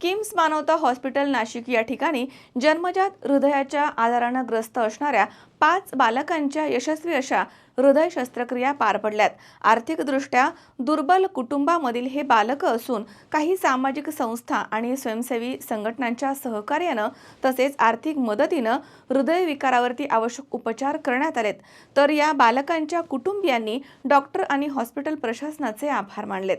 किम्स मानवता हॉस्पिटल नाशिक या ठिकाणी जन्मजात हृदयाच्या आजारानं ग्रस्त असणाऱ्या पाच बालकांच्या यशस्वी अशा हृदय शस्त्रक्रिया पार पडल्यात. आर्थिकदृष्ट्या दुर्बल कुटुंबामधील हे बालकं असून काही सामाजिक संस्था आणि स्वयंसेवी संघटनांच्या सहकार्यानं तसेच आर्थिक मदतीनं हृदयविकारावरती आवश्यक उपचार करण्यात आलेत. तर या बालकांच्या कुटुंबियांनी डॉक्टर आणि हॉस्पिटल प्रशासनाचे आभार मानलेत.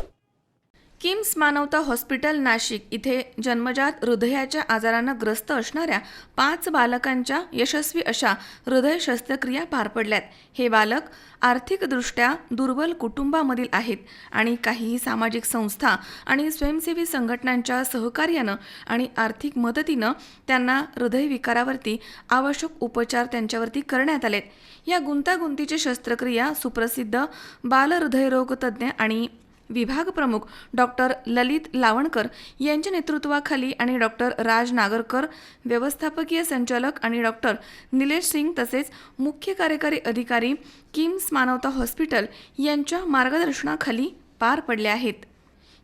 किम्स मानवता हॉस्पिटल नाशिक इथे जन्मजात हृदयाच्या आजारानं ग्रस्त असणाऱ्या पाच बालकांच्या यशस्वी अशा हृदय शस्त्रक्रिया पार पडल्यात. हे बालक आर्थिकदृष्ट्या दुर्बल कुटुंबामधील आहेत आणि काही सामाजिक संस्था आणि स्वयंसेवी संघटनांच्या सहकार्यानं आणि आर्थिक मदतीनं त्यांना हृदयविकारावरती आवश्यक उपचार त्यांच्यावरती करण्यात आलेत. या गुंतागुंतीची शस्त्रक्रिया सुप्रसिद्ध बालहृदयरोग तज्ज्ञ आणि विभाग प्रमुख डॉक्टर ललित लावणकर यांच्या नेतृत्वाखाली आणि डॉक्टर राज नागरकर व्यवस्थापकीय संचालक आणि डॉक्टर निलेश सिंग तसेच मुख्य कार्यकारी अधिकारी किम्स मानवता हॉस्पिटल यांच्या मार्गदर्शनाखाली पार पडल्या आहेत.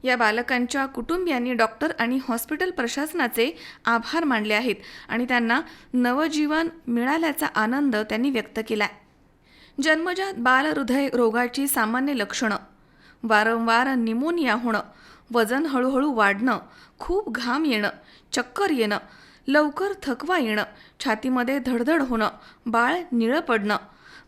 या बालकांच्या कुटुंबियांनी डॉक्टर आणि हॉस्पिटल प्रशासनाचे आभार मानले आहेत आणि त्यांना नवजीवन मिळाल्याचा आनंद त्यांनी व्यक्त केला जन्मजात बालहृदय रोगाची सामान्य लक्षणं वारंवार निमोनिया होणं वजन हळूहळू वाढणं खूप घाम येणं चक्कर येणं लवकर थकवा येणं छातीमध्ये धडधड होणं बाळ निळं पडणं.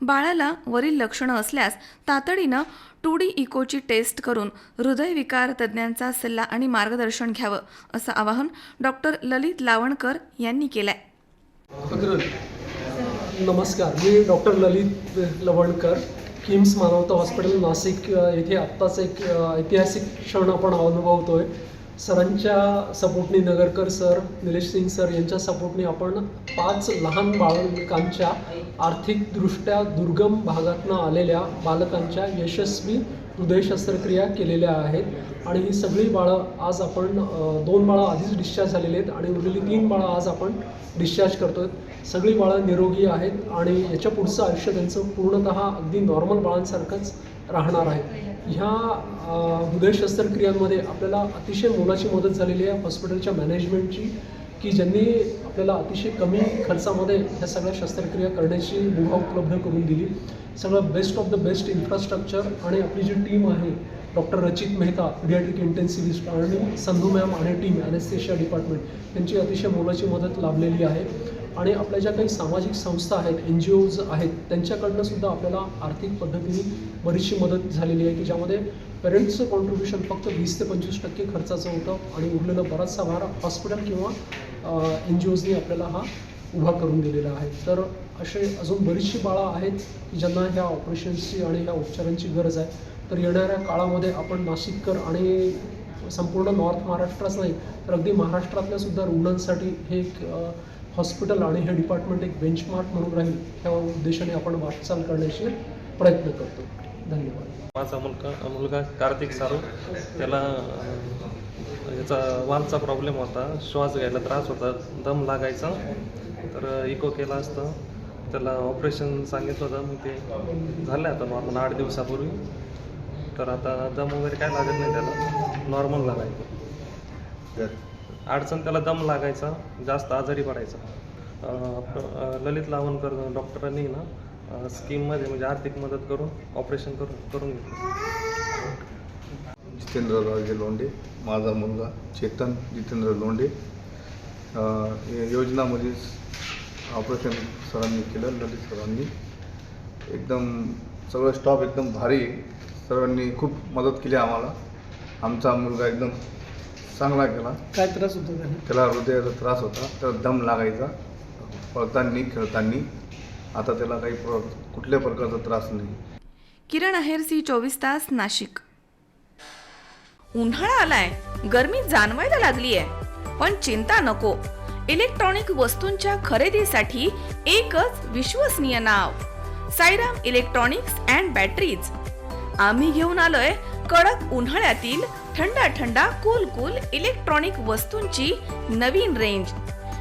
बाळाला वरील लक्षणं असल्यास तातडीनं टू डी इकोची टेस्ट करून हृदयविकार तज्ज्ञांचा सल्ला आणि मार्गदर्शन घ्यावं असं आवाहन डॉक्टर ललित लावणकर यांनी केलं आहे नमस्कार मी डॉक्टर ललित लवणकर. किम्स मानवता हॉस्पिटल नाशिक येथे आत्ताच एक ऐतिहासिक क्षण आपण अनुभवतोय. सरांच्या सपोर्टनी नगरकर सर निलेश सिंग सर यांच्या सपोर्टने आपण पाच लहान बालकांच्या आर्थिकदृष्ट्या दुर्गम भागातनं आलेल्या बालकांच्या यशस्वी हृदय शस्त्रक्रिया केलेल्या आहेत. आणि ही सगळी बाळं आज आपण दोन बाळं आधीच डिस्चार्ज झालेली आहेत आणि उरलेली तीन बाळं आज आपण डिस्चार्ज करतोय. सगळी बाळं निरोगी आहेत आणि याच्या पुढचं आयुष्य त्यांचं पूर्णतः अगदी नॉर्मल बाळांसारखंच राहणार आहे. ह्या हृदय शस्त्रक्रियांमध्ये आपल्याला अतिशय मोलाची मदत झालेली आहे. हॉस्पिटलच्या मॅनेजमेंटची की ज्यांनी आपल्याला अतिशय कमी खर्चामध्ये ह्या सगळ्या शस्त्रक्रिया करण्याची मुभा उपलब्ध करून दिली. सगळं best of the best infrastructure आणि आपली जी टीम आहे डॉक्टर रचित मेहता पिडियाट्रिक इंटेन्सिव्हिस्ट आणि संधू मॅम आणि टीम ॲनेस्थेशिया डिपार्टमेंट यांची अतिशय मोलाची मदत लाभलेली आहे. आणि आपल्या ज्या काही सामाजिक संस्था आहेत एन जी ओज आहेत त्यांच्याकडनं सुद्धा आपल्याला आर्थिक पद्धतीने बरीचशी मदत झालेली आहे की ज्यामध्ये पेरेंट्सचं कॉन्ट्रीब्युशन फक्त वीस ते पंचवीस टक्के खर्चाचं होतं आणि उरलेला बराचसा भार हॉस्पिटल किंवा एन जी ओजनी आपल्याला हा उभा करून दिलेला आहे. तर असे अजून बरीचशी बाळं आहेत की ज्यांना ह्या ऑपरेशन्सची आणि ह्या उपचारांची गरज आहे. तर येणाऱ्या काळामध्ये आपण नाशिककर आणि संपूर्ण नॉर्थ महाराष्ट्रात नाही तर अगदी महाराष्ट्रातल्या सुद्धा रुग्णांसाठी हे एक हॉस्पिटल आणि हे डिपार्टमेंट एक बेंचमार्क म्हणून राहील. ह्या उद्देशाने आपण वाटचाल करण्याचे प्रयत्न करतो. धन्यवाद. माझा मुलगा मुलगा कार्तिक सारू. त्याला याचा वालचा प्रॉब्लेम होता. श्वास घ्यायला त्रास होता. दम लागायचा. तर इको केला असतं. त्याला ऑपरेशन सांगितलं होतं. मग ते झालं आता नॉर्मल आठ दिवसापूर्वी. तर आता दम वगैरे काय लागत नाही त्याला. नॉर्मल लागायचं. अडचण त्याला दम लागायचा. जास्त आजारी पडायचा. ललित लावणकर डॉक्टरांनी ना स्कीममध्ये म्हणजे आर्थिक मदत करून ऑपरेशन करून करून घेतलं. जितेंद्ररावजी लोंढे माझा मुलगा चेतन जितेंद्र लोंढे. अ, या योजनामध्येच ऑपरेशन सरांनी केलं ललित सरांनी. एकदम सगळं स्टॉप एकदम भारी. आहे. सर्वांनी खूप मदत केली आम्हाला. आमचा मुलगा एकदम चांगला गेला काय त्रास होतो त्याला? त्याला हृदयाचा त्रास होता. त्याला दम लागायचा. पळताना खेळताना. आता त्याला काही प्र कुठल्या प्रकारचा त्रास नाही. किरण अहेरसी चोवीस तास नाशिक. उन्हाळा आलाय. गर्मी जाणवायला आहे पण चिंता नको. इलेक्ट्रॉनिक वस्तूंच्या खरेदीसाठी एकच विश्वसनीय नाव. Sairam electronics and batteries. आम्ही घेऊन आलोय कडक उन्हाळ्यातील थंडा थंडा कूल कूल इलेक्ट्रॉनिक वस्तूंची नवीन रेंज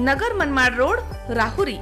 नगर मनमाड रोड राहुरी.